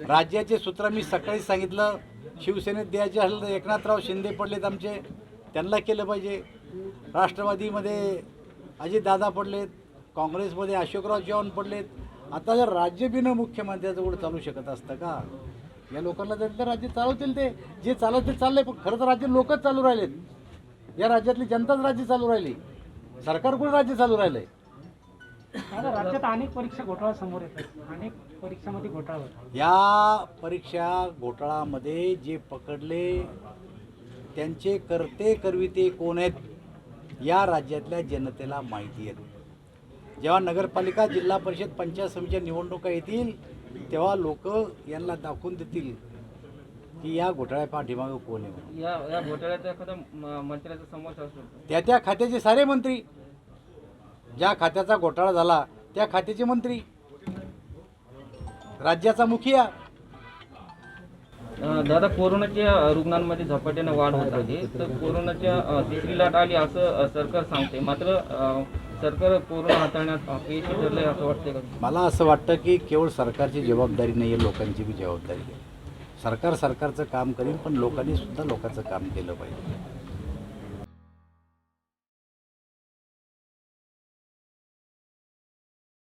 राज्याचे सूत्र मी सकाळीच सांगितलं शिवसेनेत द्यायचे असेल तर एकनाथराव शिंदे पडलेत आमचे त्यांना केलं पाहिजे. राष्ट्रवादीमध्ये अजितदादा पडलेत काँग्रेसमध्ये अशोकराव चव्हाण पडलेत. आता जर राज्य बिना मुख्यमंत्र्याजवळ चालू शकत असतं का? या लोकांना जर राज्य चालवतील ते. जे चालवते चाललंय पण खरं तर राज्य लोकच चालू राहिलेत. या राज्यातली जनताच राज्य चालू राहिली. सरकार कुठे राज्य चालू राहिलं आहे राज्यात अनेक परीक्षा घोटाळा समोर येतात अनेक परीक्षामध्ये घोटाळा होतो या परीक्षा घोटाळामध्ये जे पकडले त्यांचे करते करविते कोण आहेत या राज्यातल्या जनतेला माहिती आहेत. जेव्हा नगरपालिका जिल्हा परिषद पंचायत समितीच्या निवडणुका येतील तेव्हा लोक यांना दाखवून देतील की या घोटाळ्या पाठीमागं कोण आहे. या एखादा मंत्र्याचा त्या त्या खात्याचे सारे मंत्री ज्या खात्याचा घोटाळा झाला त्या खात्याचे मंत्री. राज्याचा मुखिया. दादा कोरोनाच्या रुग्णांमध्ये झपाट्याने वाढ होत आहे तर कोरोनाच्या तिसरी लाट आली असं सरकार सांगते. मात्र सरकार कोरोना हाताळण्यात अपयशी ठरलंय असं वाटतंय का? मला असं वाटतं की केवळ सरकारची जबाबदारी नाही आहे लोकांची बी जबाबदारी. आहे सरकार सरकारचं काम करेल पण लोकांनी सुद्धा लोकांचं काम केलं पाहिजे.